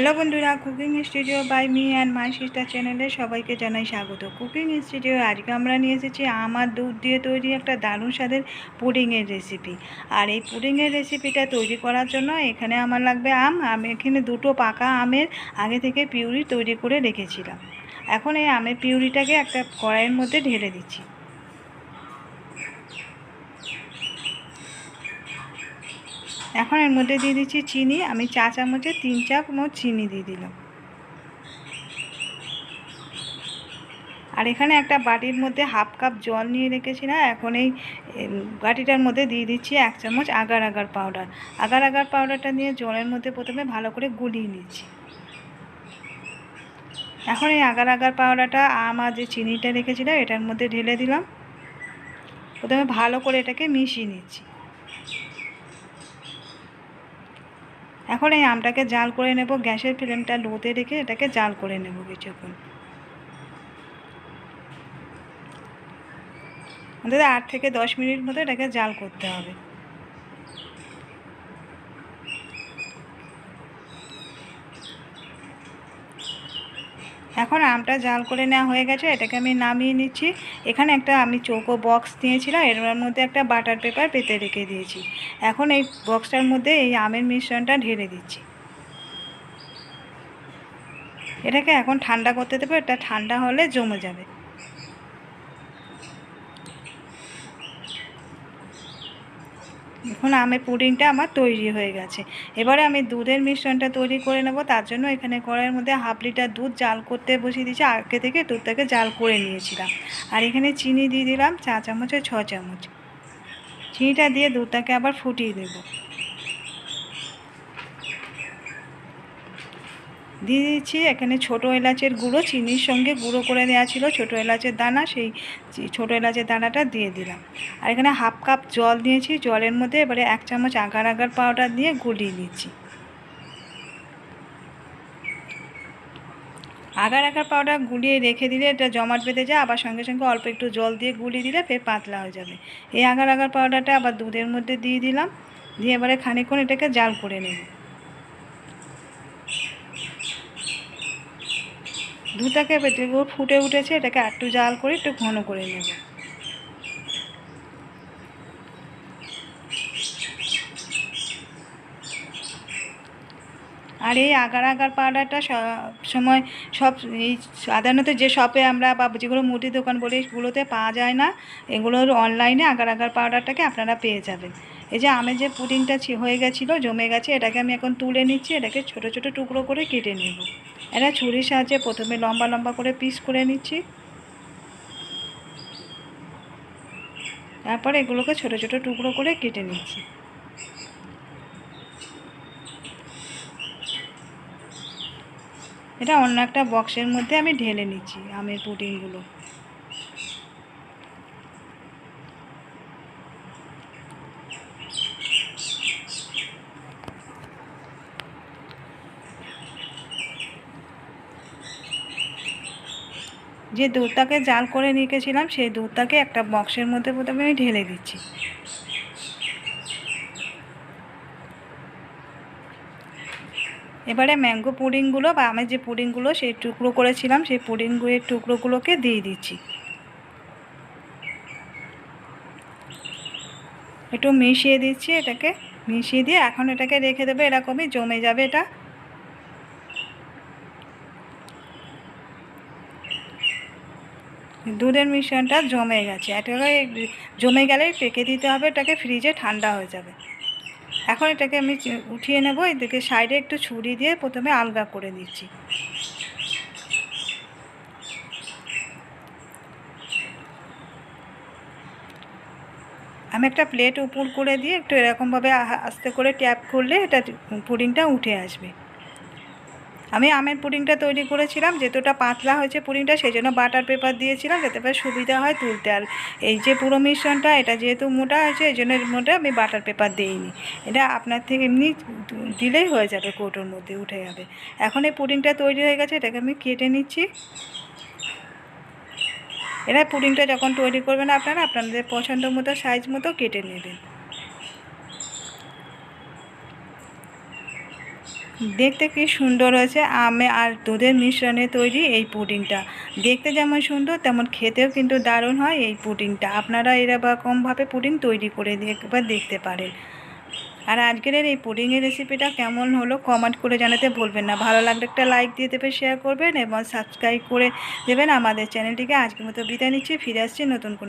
Hello বন্ধুরা cooking studio by me and my sister চ্যানেলে সবাইকে জানাই স্বাগত। কুকিং স্টুডিও আজকে আমরা নিয়ে এসেছি আমার দুধ দিয়ে তৈরি একটা দারুণ স্বাদের পুডিংয়ের রেসিপি আর এই পুডিংয়ের রেসিপিটা তৈরি করার জন্য এখানে আমার লাগবে আম। আমি এখানে দুটো পাকা আমের আগে থেকে পিউরি তৈরি করে রেখেছিলাম। এখন এই আমের পিউরিটাকে একটা কড়াইয়ের মধ্যে ঢেলে দিচ্ছি। এখন এর মধ্যে দিয়ে দিচ্ছি চিনি, আমি চা চামচে তিন চামচ চিনি দিয়ে দিলাম। আর এখানে একটা বাটির মধ্যে হাফ কাপ জল নিয়ে রেখেছিলাম এখন এই বাটিটার মধ্যে দিয়ে দিচ্ছি এক চামচ agar agar powder. Agar agar পাউডারটা নিয়ে জলের মধ্যে প্রথমে ভালো করে গুলিয়ে নিচ্ছি। এখন এই আগার আগার পাউডারটা আমার যে চিনিটা রেখেছিলাম, এটার মধ্যে ঢেলে দিলাম। প্রথমে ভালো করে এটাকে মিশিয়ে নিচ্ছি। এখন এই আমটাকে জাল করে নেব, গ্যাসের ফ্লেমটা লোতে রেখে এটাকে জাল করে নেব কিছুক্ষণ। অন্তত আট থেকে দশ মিনিট মতো এটাকে জাল করতে হবে। এখন আমটা জাল করে নেওয়া হয়ে গেছে, এটাকে আমি নামিয়ে নিচ্ছি। এখানে একটা আমি চৌকো বক্স নিয়েছিলাম এর মধ্যে একটা বাটার পেপার পেতে রেখে দিয়েছি। এখন এই বক্সটার মধ্যে এই আমের মিশ্রণটা ঢেলে দিচ্ছি। এটাকে এখন ঠান্ডা করতে দেবো, এটা ঠান্ডা হলে জমে যাবে। এখন আমের পুডিংটা আমার তৈরি হয়ে গেছে। এবারে আমি দুধের মিশ্রণটা তৈরি করে নেব। তার জন্য এখানে কড়াইয়ের মধ্যে হাফ লিটার দুধ জাল করতে বসিয়ে দিয়েছি। আগে থেকে দুধটাকে জাল করে নিয়েছিলাম। আর এখানে চিনি দিয়ে দিলাম চা চামচে, ছ চামচ। চিনিটা দিয়ে দুধটাকে আবার ফুটিয়ে দেবো। দিয়ে দিচ্ছি এখানে ছোটো এলাচের গুঁড়ো, চিনির সঙ্গে গুঁড়ো করে দেওয়া ছিল ছোটো এলাচের দানা, সেই ছোটো এলাচের দানাটা দিয়ে দিলাম। আর এখানে হাফ কাপ জল দিয়েছি। জলের মধ্যে এবারে এক চামচ আগার আগার পাউডার দিয়ে গুলিয়ে নিচ্ছি। আগার আগার পাউডার গুলিয়ে রেখে দিলে এটা জমাট বেঁধে যায়। আবার সঙ্গে সঙ্গে অল্প একটু জল দিয়ে গুলিয়ে দিলে ফের পাতলা হয়ে যাবে। এই আগার আগার পাউডারটা আবার দুধের মধ্যে দিয়ে দিলাম। দিয়ে এবারে খানিকক্ষণ এটাকে জাল করে নেব। দুধটাকে যেগুলো ফুটে উঠেছে, এটাকে একটু জাল করে একটু ঘন করে নেব। আর এই আগার আগার পাউডারটা সময় সব এই সাধারণত যে শপে আমরা বা যেগুলো মুদির দোকান বলি সেগুলোতে পাওয়া যায় না, এগুলোর অনলাইনে আগার আগার পাউডারটাকে আপনারা পেয়ে যাবেন। এই যে আমের যে পুডিংটা হয়ে গেছিল, জমে গেছে, এটাকে আমি এখন তুলে নিচ্ছি, এটাকে ছোট ছোট টুকরো করে কেটে নেব। এটা ছুরির সাহায্যে প্রথমে লম্বা লম্বা করে পিস করে নিচ্ছি। তারপরে এগুলোকে ছোট ছোট টুকরো করে কেটে নিচ্ছি। এটা অন্য একটা বক্সের মধ্যে আমি ঢেলে নিচ্ছি আমের পুডিংগুলো যে দুধটাকে জাল করে রেখেছিলাম, সেই দুধটাকে একটা বক্সের মধ্যে প্রথমে আমি ঢেলে দিচ্ছি। এবারে ম্যাঙ্গো পুডিংগুলো বা আমি যে পুডিংগুলো সেই টুকরো করেছিলাম, সেই পুডিংগুলোর টুকরোগুলোকে দিয়ে দিচ্ছি। একটু মিশিয়ে দিচ্ছি এটাকে। মিশিয়ে দিয়ে এখন এটাকে রেখে দেবে, এরকমই জমে যাবে এটা। দুধের মিশ্রণটা জমে গেছে। এটাকে জমে গেলে পেকে দিতে হবে, এটাকে ফ্রিজে ঠান্ডা হয়ে যাবে। এখন এটাকে আমি উঠিয়ে নেব এদিকে সাইডে একটু ছুরি দিয়ে প্রথমে আলগা করে দিচ্ছি আমি একটা প্লেট উপর করে দিয়ে একটু এরকমভাবে আস্তে করে ট্যাপ করলে এটা পুডিংটা উঠে আসবে। আমি আমের পুডিংটা তৈরি করেছিলাম যেহেতুটা পাতলা হয়েছে পুডিংটা, সেই জন্য বাটার পেপার দিয়েছিলাম যাতে সুবিধা হয় তুলতে। আর এই যে পুরো মিশ্রণটা, এটা যেহেতু মোটা হয়েছে, এই জন্য মোটা আমি বাটার পেপার দিইনি। এটা আপনার থেকে এমনি দিলেই হয়ে যাবে, কৌটোর মধ্যে উঠে যাবে। এখন এই পুডিংটা তৈরি হয়ে গেছে, এটাকে আমি কেটে নিচ্ছি। এরা পুডিংটা যখন তৈরি করবেন আপনারা, আপনাদের পছন্দ মতো সাইজ মতো কেটে নেবেন। দেখতে কি সুন্দর হয়েছে? আমে আর দুধের মিশ্রণে তৈরি এই পুডিংটা। দেখতে যেমন সুন্দর, তেমন খেতেও কিন্তু দারুণ হয় এই পুডিংটা। আপনারা এরকমভাবে পুডিং তৈরি করে একবার দেখতে পারেন। আর আজকের এই পুডিংয়ের রেসিপিটা কেমন হলো কমেন্ট করে জানাতে ভুলবেন না। ভালো লাগলে একটা লাইক দিয়ে দেবে শেয়ার করবেন এবং সাবস্ক্রাইব করে দেবেন আমাদের চ্যানেলটিকে আজকের মতো বিদায় নিচ্ছি, ফিরে আসছি নতুন কোনো